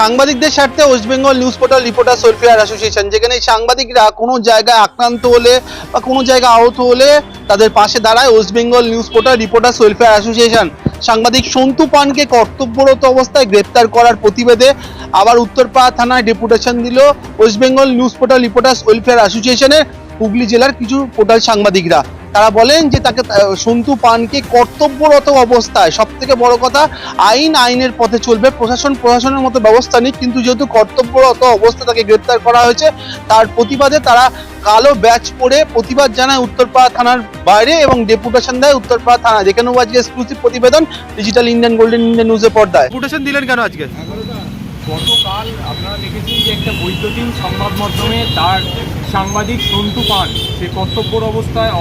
সাংবাদিকদের স্বার্থে West Bengal news portal reporter welfare association যেখানে সাংবাদিকরা কোনো জায়গায় আক্রান্ত হলে বা কোনো জায়গায় আহত হলে তাদের পাশে দাঁড়ায় West Bengal news portal reporters welfare association সাংবাদিক সন্তু পানকে কর্তব্যরত অবস্থায় গ্রেপ্তার করার প্রতিবেদে আবার উত্তরপাড়া থানায় ডেপুটেশন দিল West Bengal news portal reporters welfare অ্যাসোসিয়েশনের হুগলি জেলার কিছু পোর্টাল সাংবাদিকরা। তারা বলেন যে তাকে সন্তু পানকে কর্তব্যরত অবস্থায় সব থেকে বড় কথা আইন আইনের পথে চলবে। প্রশাসন প্রশাসনের মতো ব্যবস্থা নিক কিন্তু যেহেতু কর্তব্যরত অবস্থা তাকে গ্রেপ্তার করা হয়েছে তার প্রতিবাদে তারা কালো ব্যাচ পরে প্রতিবাদ জানায় উত্তরপাড়া থানার বাইরে এবং ডেপুটেশন দেয় উত্তরপাড়া থানা যেখানেও আজকে এক্সক্লুসিভ প্রতিবেদন ডিজিটাল ইন্ডিয়ান গোল্ডেন ইন্ডিয়ান নিউজের পর্দায়। ডেপুটেশন দিলেন কেন আজকে? গতকাল আপনারা দেখেছেন যে একটা বৈদ্যুতিন সংবাদ মাধ্যমে তার সাংবাদিক সন্তু পান সে কর্তব্যর অবস্থায়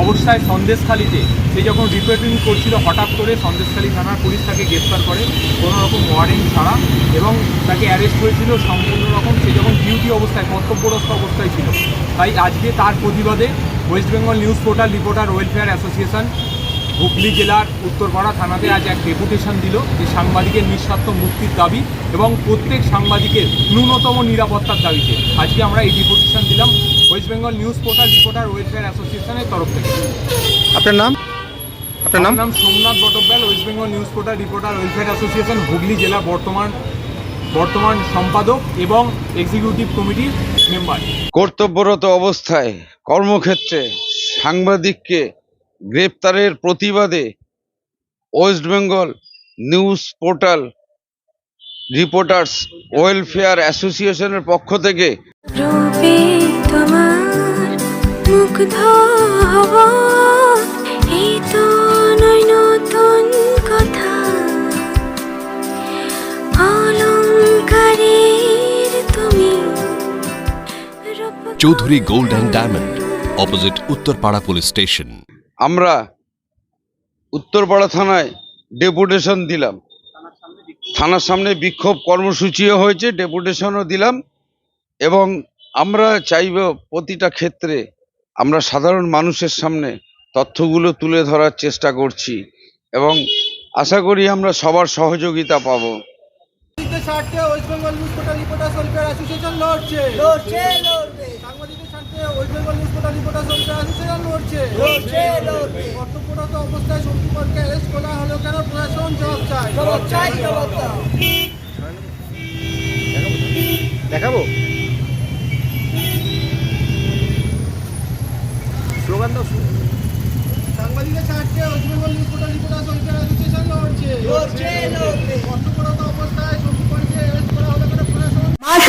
অবস্থায় সন্দেশখালিতে সে যখন রিপোর্টিং করছিল, হঠাৎ করে সন্দেশখালী থানার পুলিশ তাকে গ্রেফতার করে কোনো রকম ওয়ারেন্ট ছাড়া এবং তাকে অ্যারেস্ট হয়েছিল সম্পূর্ণ রকম। সে যখন ডিউটি অবস্থায় কর্তব্যরস্ত অবস্থায় ছিল। তাই আজকে তার প্রতিবাদে West Bengal news portal reporter welfare association Hooghly জেলার উত্তরপাড়া থানাতে আজ এক ডেপুটেশন দিল যে সাংবাদিকের নিঃস্বার্থ মুক্তির দাবি এবং প্রত্যেক সাংবাদিকের ন্যূনতম নিরাপত্তার দাবিতে। আজকে আমরা এই ডেপুটেশন দিলাম West Bengal news portal reporter welfare অ্যাসোসিয়েশনের তরফ থেকে। আপনার নাম? আপনার নাম? নাম Somnath Batabyal West Bengal news portal reporter welfare association Hooghly জেলা বর্তমান বর্তমান সম্পাদক এবং এক্সিকিউটিভ কমিটির মেম্বার। কর্তব্যরত অবস্থায় কর্মক্ষেত্রে সাংবাদিককে গ্রেপ্তারের প্রতিবাদে West Bengal news portal reporters welfare অ্যাসোসিয়েশনের পক্ষ থেকে Chowdhury gold and diamond opposite Uttarpara police station. আমরা উত্তরপাড়া থানায় ডেপুটেশন দিলাম। থানার সামনে বিক্ষোভ কর্মসূচিও হয়েছে ডেপুটেশনও দিলাম এবং আমরা চাইব প্রতিটা ক্ষেত্রে আমরা সাধারণ মানুষের সামনে তথ্যগুলো তুলে ধরার চেষ্টা করছি এবং আশা করি আমরা সবার সহযোগিতা পাবো। সাংবাদিকদের স্বার্থে West Bengal news portal reporters welfare association লড়ছে। লড়ছে লড়বে। সাংবাদিকদের স্বার্থে ওয়েস্ট বেঙ্গল অ্যাসোসিয়েশন লড়ছে। কর্তব্যরত অবস্থায় শক্তিপরকে অ্যারেস্ট করা হলো কেন প্রশাসন জবাব চাই জবাব চাই জবাব দেখাবো? স্লোগান দাও সাংবাদিকদের স্বার্থে West Bengal news portal reporters welfare association লড়ছে লড়ছে। কর্তব্যরত অবস্থায় শক্তিপরকে অ্যারেস্ট করা হলো কেন প্রশাসন মা